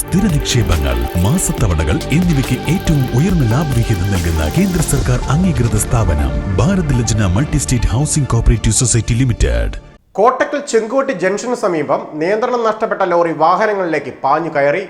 സ്ഥിര നിക്ഷേപങ്ങൾ മാസത്തവണകൾ എന്നിവയ്ക്ക് ഏറ്റവും ഉയർന്ന ലാഭവിഹിതം നൽകുന്ന കേന്ദ്ര സർക്കാർ അംഗീകൃത സ്ഥാപനം Bharat Lajna multi state housing cooperative society limited. Kottakkal Chenkotti junction സമീപം നിയന്ത്രണം നഷ്ടപ്പെട്ട ലോറി വാഹനങ്ങളിലേക്ക് പാഞ്ഞു കയറി.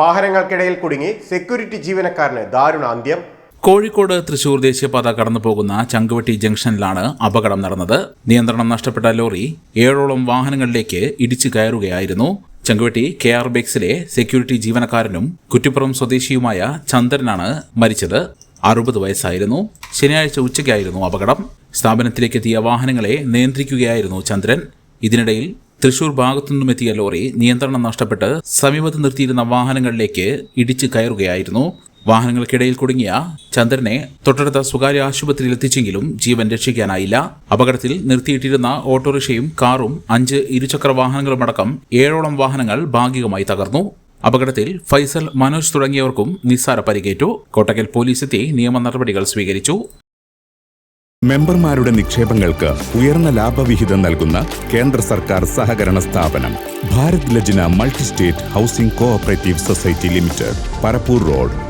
വാഹനങ്ങൾക്കിടയിൽ കുടുങ്ങി സെക്യൂരിറ്റി ജീവനക്കാരന് ദാരുണ അന്ത്യം. കോഴിക്കോട് തൃശൂർ ദേശീയപാത കടന്നു പോകുന്ന ചങ്കുവട്ടി ജംഗ്ഷനിലാണ് അപകടം നടന്നത്. നിയന്ത്രണം നഷ്ടപ്പെട്ട ലോറി ഏഴോളം വാഹനങ്ങളിലേക്ക് ഇടിച്ചു കയറുകയായിരുന്നു. ചങ്കുവട്ടി കെ ആർ ബേക്സിലെ സെക്യൂരിറ്റി ജീവനക്കാരനും കുറ്റിപ്പുറം സ്വദേശിയുമായ ചന്ദ്രനാണ് മരിച്ചത്. അറുപത് വയസ്സായിരുന്നു. ശനിയാഴ്ച ഉച്ചയ്ക്കായിരുന്നു അപകടം. സ്ഥാപനത്തിലേക്കെത്തിയ വാഹനങ്ങളെ നിയന്ത്രിക്കുകയായിരുന്നു ചന്ദ്രൻ ഇതിനിടയിൽ തൃശൂർ ഭാഗത്തുനിന്നുമെത്തിയ ലോറി നിയന്ത്രണം നഷ്ടപ്പെട്ട് സമീപത്ത് നിർത്തിയിരുന്ന വാഹനങ്ങളിലേക്ക് ഇടിച്ചു കയറുകയായിരുന്നു. വാഹനങ്ങൾക്കിടയിൽ കുടുങ്ങിയ ചന്ദ്രനെ തൊട്ടടുത്ത സ്വകാര്യ ആശുപത്രിയിൽ എത്തിച്ചെങ്കിലും ജീവൻ രക്ഷിക്കാനായില്ല. അപകടത്തിൽ നിർത്തിയിട്ടിരുന്ന ഓട്ടോറിക്ഷയും കാറും അഞ്ച് ഇരുചക്ര വാഹനങ്ങളുമടക്കം ഏഴോളം വാഹനങ്ങൾ ഭാഗികമായി തകർന്നു. അപകടത്തിൽ ഫൈസൽ മനോജ് തുടങ്ങിയവർക്കും നിസ്സാര പരിക്കേറ്റു. കോട്ടക്കൽ പോലീസ് എത്തി നിയമ നടപടികൾ സ്വീകരിച്ചു. മെമ്പർമാരുടെ നിക്ഷേപങ്ങൾക്ക് ഉയർന്ന ലാഭവിഹിതം നൽകുന്ന കേന്ദ്ര സർക്കാർ സഹകരണ സ്ഥാപനം Bharat Lajna multi state housing cooperative society limited Parappur road.